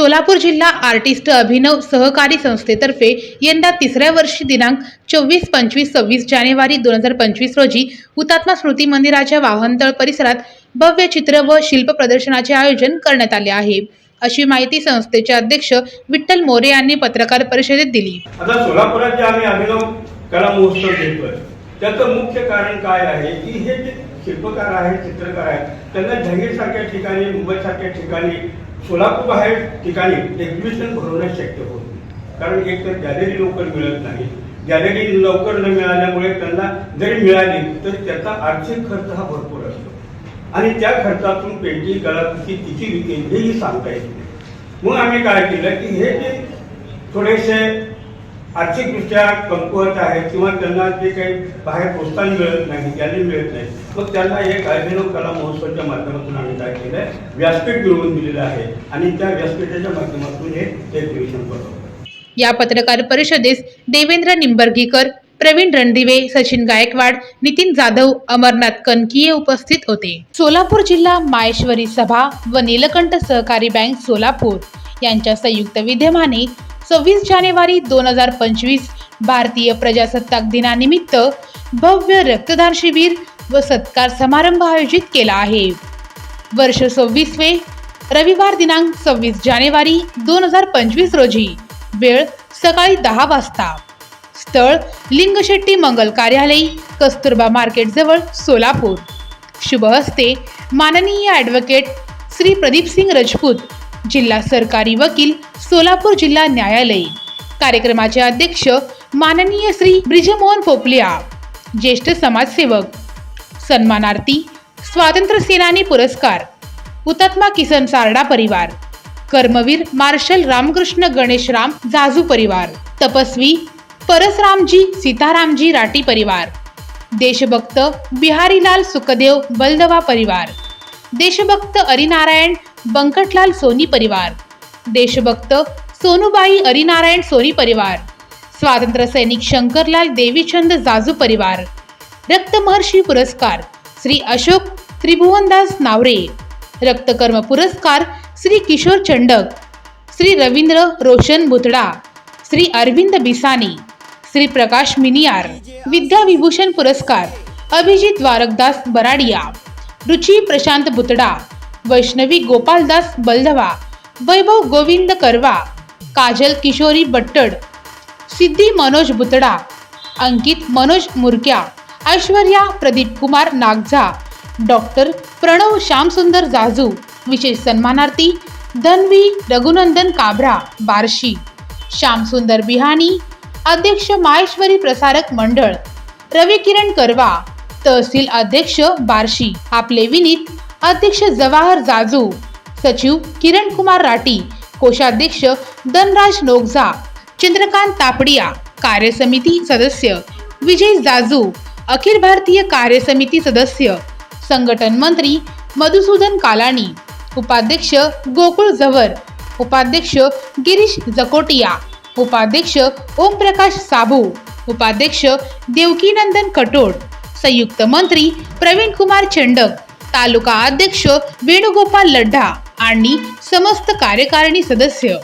सोलापूर जिल्हा आर्टिस्ट अभिनव सहकारी संस्थेतर्फे यंदा तिसऱ्या वर्षी दिनांक चोवीस पंचवीस सव्वीस जानेवारी दोन हजार पंचवीस रोजी हुतात्मा स्मृती मंदिराच्या वाहनतळ परिसरात भव्य चित्र व शिल्प प्रदर्शनाचे आयोजन करण्यात आले आहे. अशी माहिती संस्थेचे अध्यक्ष विठ्ठल मोरे यांनी पत्रकार परिषदेत दिली. आता सोलापुरात जे आम्ही अभिनव कला महोत्सव घेतोय. त्याचं मुख्य कारण काय आहे की हे जे शिल्पकार आहेत चित्रकार आहेत त्यांना जहांगीरसारख्या ठिकाणी मुंबई सारख्या ठिकाणी सोलापूर बाहेर ठिकाणी एक्झिबिशन भरवणं शक्य होत नाही. कारण एक तर गॅलरी लवकर मिळत नाही. गॅलरी लवकर न मिळाल्यामुळे त्यांना जरी मिळाली तरी त्याचा आर्थिक खर्च हा भरपूर असतो. आणि त्या खर्चातून पेंटिंग कलाकृती किती विकेल हेही सांगता येत नाही. मग आम्ही काय केलं की हे जे थोडेसे आर्थिकदृष्ट्या कमकुवत आहेत किंवा त्यांना जे काही बाहेर प्रोत्साहन मिळत नाही गॅलरी मिळत नाही मग त्यांना एक अभिनव कला महोत्सवाच्या माध्यमातून आम्ही काय केलं आहे व्यासपीठ मिळवून दिलेलं आहे आणि त्या व्यासपीठाच्या माध्यमातून हे एक्झिबिशन करतो. या पत्रकार परिषदेस देवेंद्र निंबर्गीकर प्रवीण रणदिवे सचिन गायकवाड नितीन जाधव अमरनाथ कनकीये उपस्थित होते. सोलापूर जिल्हा माहेश्वरी सभा व नीलकंठ सहकारी बँक सोलापूर यांच्या संयुक्त विद्यमाने सव्वीस जानेवारी दोन हजार पंचवीस भारतीय प्रजासत्ताक दिनानिमित्त भव्य रक्तदान शिबिर व सत्कार समारंभ आयोजित केला आहे. वर्ष सव्वीसवे रविवार दिनांक सव्वीस जानेवारी दोन हजार पंचवीस रोजी वेळ सकाळी दहा वाजता. स्थळ लिंगशेट्टी मंगल कार्यालय कस्तुरबा मार्केट जवळ सोलापूर. शुभ हस्ते माननीय ॲडव्होकेट श्री प्रदीप सिंग रजपूत जिल्हा सरकारी वकील सोलापूर जिल्हा न्यायालय कार्यक्रमाचे अध्यक्ष माननीय श्री ब्रिजमोहन पोपलिया ज्येष्ठ समाजसेवक. सन्मानार्थी स्वातंत्र्य सेनानी पुरस्कार. हुतात्मा किसन सारडा परिवार. कर्मवीर मार्शल रामकृष्ण गणेशराम जाजू परिवार. तपस्वी परसरामजी सीतारामजी राठी परिवार. देशभक्त बिहारीलाल सुखदेव बलदवा परिवार. देशभक्त हरिनारायण बंकटलाल सोनी परिवार. देशभक्त सोनूबाई हरिनारायण सोनी परिवार. स्वातंत्र्य सैनिक शंकरलाल देवीचंद जाजू परिवार. रक्तमहर्षी पुरस्कार श्री अशोक त्रिभुवनदास नावरे. रक्तकर्म पुरस्कार श्री किशोर चंडक. श्री रवींद्र रोशन बुतडा. श्री अरविंद बिसानी. श्री प्रकाश मिनियार. विद्या विभूषण पुरस्कार अभिजित वारकदास बराडिया. रुची प्रशांत बुतडा. वैष्णवी गोपालदास बलधवा वैभव गोविंद करवा काजल किशोरी बट्टड सिद्धी मनोज बुतडा अंकित मनोज मुरक्या ऐश्वर्या प्रदीप कुमार नागझा डॉक्टर प्रणव श्यामसुंदर जाजू विशेष सन्मानार्थी धनवी रघुनंदन काब्रा बार्शी श्यामसुंदर बिहानी अध्यक्ष माहेश्वरी प्रसारक मंडळ रवी किरण करवा तहसील अध्यक्ष बार्शी आपले विनीत अध्यक्ष जवाहर जाजू सचिव किरण कुमार राठी कोषाध्यक्ष धनराज नोगझा चंद्रकांत तापडिया कार्यसमिती सदस्य विजय जाजू अखिल भारतीय कार्यसमिती सदस्य संघटन मंत्री मधुसूदन कालानी उपाध्यक्ष गोकुळ झवर उपाध्यक्ष गिरीश जकोटिया उपाध्यक्ष ओमप्रकाश साबू उपाध्यक्ष देवकीनंदन कटोड संयुक्त मंत्री प्रवीण कुमार चंडक तालुका अध्यक्ष वेणुगोपाल लड्ढा आणि समस्त कार्यकारिणी सदस्य.